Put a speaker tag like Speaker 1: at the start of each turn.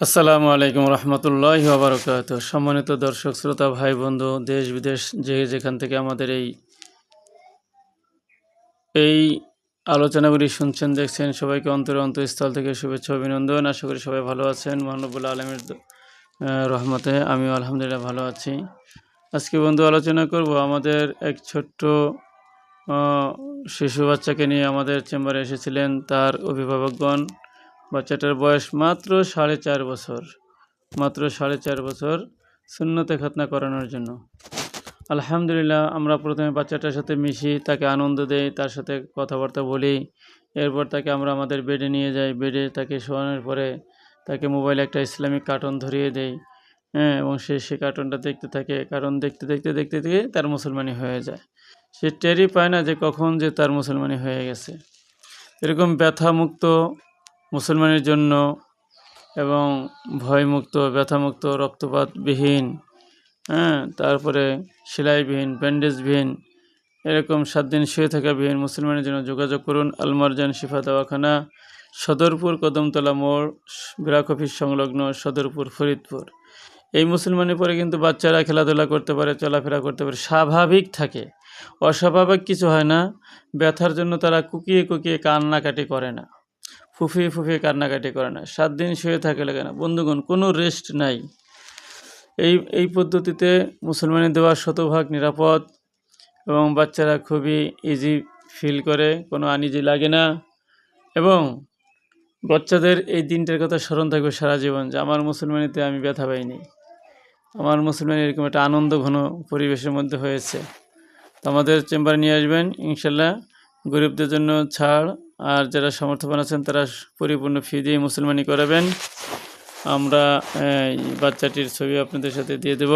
Speaker 1: আসসালামু আলাইকুম রহমতুল্লাহ বারকাত সম্মানিত দর্শক, শ্রোতা, ভাই, বন্ধু, দেশ, বিদেশ, যে যেখান থেকে আমাদের এই এই আলোচনাগুলি শুনছেন, দেখছেন, সবাইকে অন্তর অন্তঃস্থল থেকে শুভেচ্ছা, অভিনন্দন। আশা করি সবাই ভালো আছেন। মহানবুল্লাহ আলমের রহমতে আমিও আলহামদুলিল্লাহ ভালো আছি। আজকে বন্ধু আলোচনা করব আমাদের এক ছোট্ট শিশু বাচ্চাকে নিয়ে আমাদের চেম্বারে এসেছিলেন তার অভিভাবকগণ। বাচ্চাটার বয়স মাত্র সাড়ে চার বছর। মাত্র সাড়ে চার বছর শূন্যতে খাতনা করানোর জন্য। আলহামদুলিল্লাহ, আমরা প্রথমে বাচ্চাটার সাথে মিশি, তাকে আনন্দ দেই, তার সাথে কথাবার্তা বলি। এরপর তাকে আমরা আমাদের বেডে নিয়ে যাই। বেডে তাকে শোয়ানোর পরে তাকে মোবাইলে একটা ইসলামিক কার্টুন ধরিয়ে দেই। হ্যাঁ এবং সে সে কার্টুনটা দেখতে থাকে। কারণ দেখতে দেখতে দেখতে দেখতে তার মুসলমানি হয়ে যায়। সে টেরই পায় না যে কখন যে তার মুসলমানি হয়ে গেছে। এরকম ব্যথামুক্ত মুসলমানের জন্য এবং ভয়মুক্ত, ব্যথামুক্ত, রক্তপাতবিহীন হ্যাঁ তারপরে সেলাইবিহীন, ব্যান্ডেজবিহীন, এরকম সাত দিন শুয়ে থাকাবিহীন মুসলমানের জন্য যোগাযোগ করুন। আলমারজান শিফা দাওয়াখানা, সদরপুর কদমতলা মোড়, ব্রাক অফিস সংলগ্ন সদরপুর ফরিদপুর। এই মুসলমানের পরে কিন্তু বাচ্চারা খেলাধুলা করতে পারে, চলাফেরা করতে পারে, স্বাভাবিক থাকে। অস্বাভাবিক কিছু হয় না, ব্যথার জন্য তারা কুকিয়ে কুকিয়ে কান্নাকাটি করে না। ফুফিয়ে ফুফিয়ে কান্নাকাটি করে না। সাত দিন শুয়ে থাকে লাগে না বন্ধুগণ, কোনো রেস্ট নাই। এই এই পদ্ধতিতে মুসলমানের দেওয়া শতভাগ নিরাপদ এবং বাচ্চারা খুবই ইজি ফিল করে, কোনো আনিজি লাগে না। এবং বাচ্চাদের এই দিনটার কথা স্মরণ থাকবে সারা জীবন যে আমার মুসলমানিতে আমি ব্যথা পাইনি। আমার মুসলমান এরকম একটা আনন্দ ঘন পরিবেশের মধ্যে হয়েছে। তো আমাদের চেম্বারে নিয়ে আসবেন, ইনশাল্লাহ। গরিবদের জন্য ছাড় আর যারা সমর্থবান আছেন, তারা পরিপূর্ণ ফি দিয়ে মুসলমানি করাবেন। আমরা বাচ্চাটির ছবি আপনাদের সাথে দিয়ে দেব।